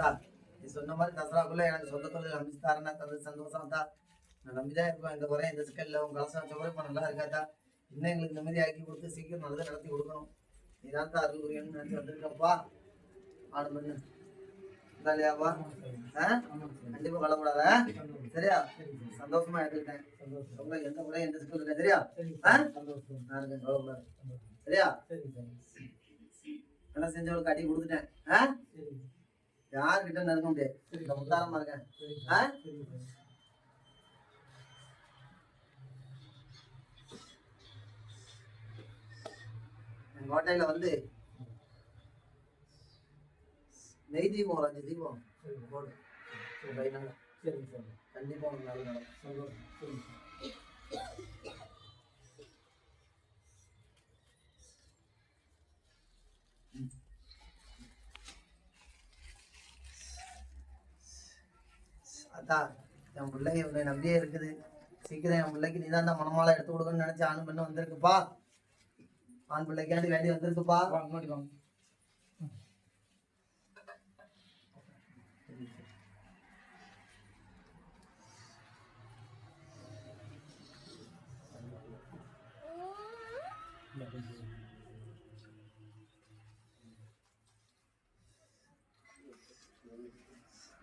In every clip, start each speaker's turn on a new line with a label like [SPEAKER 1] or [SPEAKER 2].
[SPEAKER 1] அத்தா நீ சொன்ன மாதிரி தசராக்குள்ள எனக்கு சொந்த தொழில் அமைச்சு தரேன்னா தந்தது சந்தோஷம் தான். நான் நம்பிதான் இருப்பேன். இந்த குறை இந்த சிக்கல்ல உங்க கலசம் வச்ச இப்ப நல்லா இருக்காதா? இன்னும் எங்களுக்கு நிம்மதி ஆக்கி கொடுத்து சீக்கிரம் நல்லதை நடத்தி கொடுக்கணும். நீ தான் தான் அருள் புரியணும்னு நினைச்சு வந்திருக்கப்பா. ஆடு பண்ணு இல்லையாப்பா ஆ? கண்டிப்பா கவலைப்படாத சரியா? சந்தோஷமா எடுத்துக்கிட்டேன் உங்களுக்கு எந்த குறையும் எந்த சிக்கல் இல்லை சரியா? ஆ? நான் இருக்கேன். கவலைப்படாத சரியா? நல்லா செஞ்சவளுக்கு கட்டி கொடுத்துட்டேன். ஆ? யாருக்கிட்ட நெருங்க முடியாது. இந்த முத்தாரமா இருக்கேன் ஆ? கோட்டையில வந்து நெய் தீபம் ஒரு அஞ்சு தீபம். போடு. கண்டிப்பா உனக்கு நல்லது நடக்கும் அதான் என் பிள்ளைங்க உன்னை நம்பியே இருக்குது. சீக்கிரம் என் பிள்ளைக்கு நீதான் தான் மனமால எடுத்து கொடுக்கணும்னு நினைச்சு ஆண் பண்ண வந்திருக்குப்பா. ஆண் பிள்ளைக்காண்டி வேண்டி வந்திருக்குப்பா.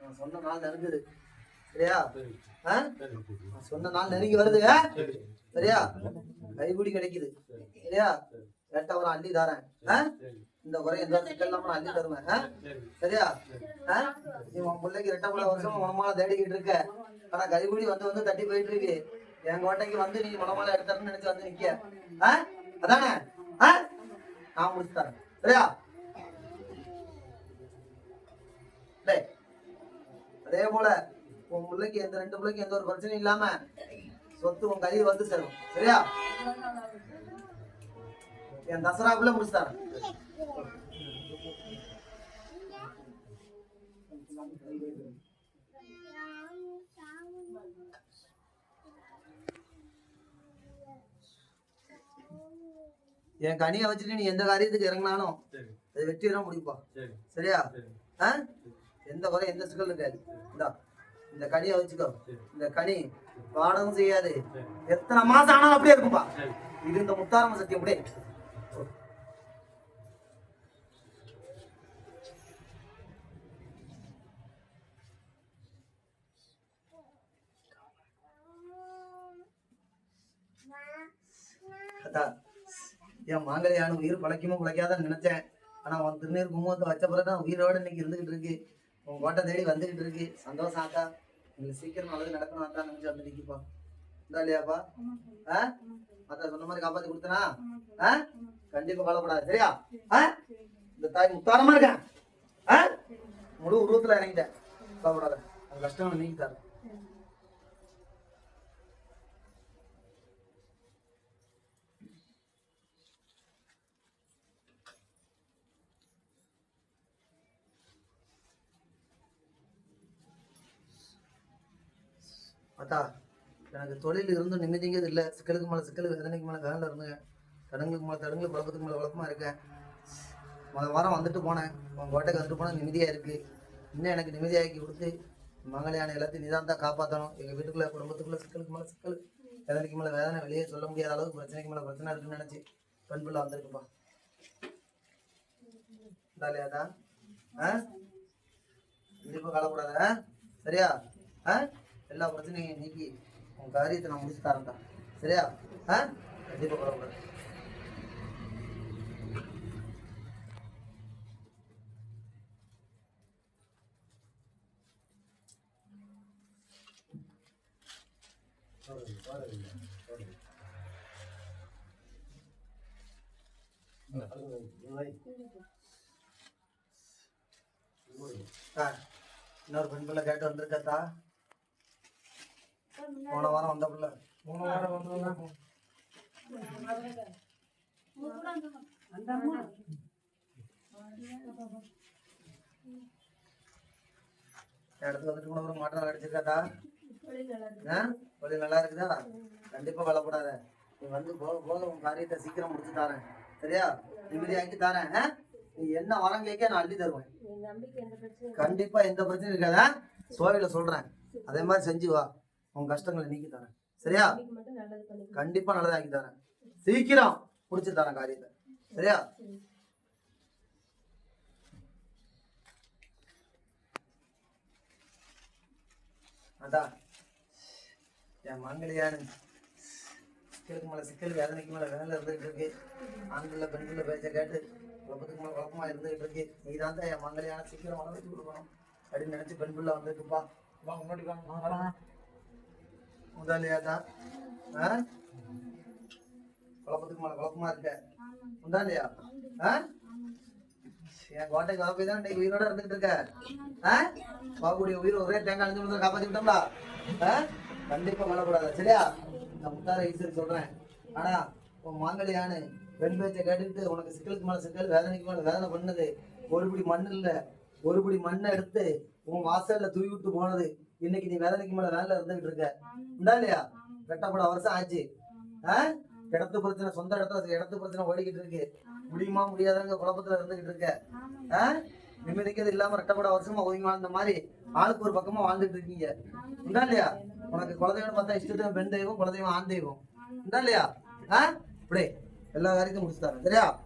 [SPEAKER 1] நான் சொன்ன நாள் நெருங்குது சரியா ஆ? சொன்ன நாள் நெருங்கி வருது சரியா கைகூடி கிடைக்குது சரியா கேட்டா ஒரு அள்ளி தரேன் ஆ? இந்த குறை எந்த சிக்கல்லாம அள்ளி தருவேன் ஆ? சரியா ஆ? நீ உன் பிள்ளைக்கு ரெட்ட பிள்ளை வருஷம் மனமால தேடிக்கிட்டு இருக்க ஆனா கைகூடி வந்து வந்து தட்டி போயிட்டு இருக்கு என் கோட்டைக்கு வந்து நீ மனமால எடுத்தரன்னு நினைச்சு வந்து நிக்க ஆ? அதானே ஆ? நான் முடிச்சு தரேன் சரியா டேய், அதே போல உன் பிள்ளைக்கு எந்த ரெண்டு பிள்ளைக்கு எந்த ஒரு பிரச்சனையும் இல்லாம சொத்து உன் கையில் வந்து சேரும். சரியா? என் தசராக்குள்ள முடிச்சு தரேன் என் கனியை வச்சுட்டு நீ எந்த காரியத்துக்கு இறங்கினாலும் அது வெற்றியெல்லாம் முடிப்பா. சரியா? எந்த குறை எந்த சிக்கல் இருக்காது. இந்தா. இந்த கனியை வச்சுக்கோ. இந்த கனி பாடமும் செய்யாது. எத்தனை மாசம் ஆனாலும் அப்படியே இருக்கும்பா. இது இந்த முத்தாரம்ம சத்தியம் அப்படியே. என் மாங்கல்யான உயிர் பழைக்குமோ பழைக்காதான்னு நினைச்சேன். ஆனா உன் திருநீர் குங்குமத்தை வச்ச பிறகு உயிரோட இன்னைக்கு இருந்துகிட்டு இருக்கு. உன் கோட்டை தேடி வந்துகிட்டு இருக்கு. சந்தோஷம் ஆக்கா எங்களுக்கு சீக்கிரம் நல்லது நடக்கணும் அக்கா நினைச்சு வந்து நிற்கிப்பா இந்தா இல்லையாப்பா ஆ? அத்தா சொன்ன மாதிரி காப்பாத்தி கொடுத்தனா? ஆ? கண்டிப்பா கவலைப்படாது சரியா? ஆ? இந்த தாய் முத்தாரமா இருக்கேன் ஆ? முழு உருவத்துல இறங்கிட்டேன். கவலைப்படாத. அந்த கஷ்டம் நீங்க தரேன் பார்த்தா எனக்கு தொழில் இருந்தும் நிம்மதிங்கிறது இல்லை. சிக்கலுக்கு மேலே சிக்கல் வேதனைக்கு மேலே வேலை இருந்தேன். தடங்களுக்கு மேலே தடங்கு குழப்பத்துக்கு மேலே குழப்பமாக இருக்கேன். முதல் வாரம் வந்துட்டு போனேன். உன் கோட்டைக்கு வந்துட்டு போனால் நிம்மதியாக இருக்குது இன்னும் எனக்கு நிம்மதியாக்கி கொடுத்து மங்களையான எல்லாத்தையும் நிதான் தான் காப்பாற்றணும் எங்கள் வீட்டுக்குள்ளே குடும்பத்துக்குள்ளே சிக்கலுக்கு மேலே சிக்கல் வேதனைக்கு மேலே வேதனை வெளியே சொல்ல முடியாத அளவுக்கு பிரச்சனைக்கு மேலே பிரச்சனை இருக்குன்னு நினச்சி பெண் பிள்ளை வந்திருக்குப்பா. இல்லையாதான் ஆ? கண்டிப்பாக கவலைப்படாத ஆ? சரியா? ஆ? எல்லா பிரச்சனையும் நீக்கி உன் காரியத்தை நான் முடிச்சு தரேன்டா. சரியா? ஆ? கண்டிப்பாக கவலைப்படாத இன்னொரு பெண்பிள்ளை கேட்டு வந்திருக்கத்தா போன வாரம் வந்த பிள்ளை இடத்துக்கு வந்துட்டு கூட ஒரு மாற்றம் கிடைச்சிருக்காத்தா ஆ? தொழில் நல்லா இருக்குதா? கண்டிப்பா கவலைப்படாத நீ வந்து போக போக உன் காரியத்தை சீக்கிரம் முடிச்சு தரேன். சரியா? நிம்மதியாக்கி தரேன்? நீ என்ன வரம் கேட்க நான் அள்ளி தருவேன். கண்டிப்பா எந்த பிரச்சனையும் இருக்காதா. சோவையில சொல்றேன். அதே மாதிரி செஞ்சு வா. உன் கஷ்டங்களை நீக்கி தரேன். சரியா? கண்டிப்பா நல்லதாக்கி தரேன். சீக்கிரம் முடிச்சு தரேன் காரியத்தை. சரியா?
[SPEAKER 2] சரி.
[SPEAKER 1] அதான். என் மங்களையானு. சிக்கலுக்கு மேல சிக்கல் வேதனைக்கு மேல வேலை இருந்துகிட்டு இருக்கு. ஆண்கள பெண்கள பேச்ச கேட்டு குழப்பத்துக்கு மேல குழப்பமா இருந்துகிட்டு இருக்கு. நீ தான் என் மங்களையான சீக்கிரம் வளர வச்சு கொடுக்கணும் அப்படின்னு நினைச்சு பெண் பிள்ளை வந்துருக்குப்பா. முன்னாடி முதலியா தான் ஆ? குழப்பத்துக்கு மேல குழப்பமா இருக்க. உண்டாலியா ஆ? என் கோட்டை காப்பி தான் இன்னைக்கு உயிரோட இருந்துட்டு இருக்க. பாபுடைய உயிர் ஒரே தேங்காய் அஞ்சு மணி காப்பாத்தி விட்டோம்டா. ஆ? கண்டிப்பா வரக்கூடாது சரியா? நான் முத்தார ஈஸ்வரி சொல்றேன். ஆனா உன் மாங்கலியானு பெண் பேச்சை கேட்டுக்கிட்டு உனக்கு சிக்கலுக்கு மேல சிக்கல் வேதனைக்கு மேல வேதனை பண்ணது. ஒரு பிடி மண் இல்ல. ஒரு பிடி மண்ணை எடுத்து உன் வாசல்ல தூவி விட்டு போனது. இன்னைக்கு நீ வேதனைக்கு மேல வேலை இருந்துகிட்டு இருக்க. உண்டா இல்லையா? ரெட்டப்பட வருஷம் ஆச்சு. ஆ? இடத்து பிரச்சனை சொந்த இடத்துல இடத்து பிரச்சனை ஓடிக்கிட்டு இருக்கு. முடியுமா முடியாதாங்க குழப்பத்துல இருந்துகிட்டு இருக்க. ஆ? நிம்மதிக்கிறது இல்லாம ரெட்டப்பட வருஷமா ஒதுங்கி வாழ்ந்த மாதிரி ஆளுக்கு ஒரு பக்கமா வாழ்ந்துட்டு இருக்கீங்க. உண்டா இல்லையா? உனக்கு குலதெய்வம் பார்த்தா இஷ்டத்துவம் பெண் தெய்வம் குலதெய்வம் ஆண் தெய்வம். உண்டா இல்லையா? ஆ? இப்படி எல்லா காரியத்தையும் முடிச்சுட்டாங்க. சரியா?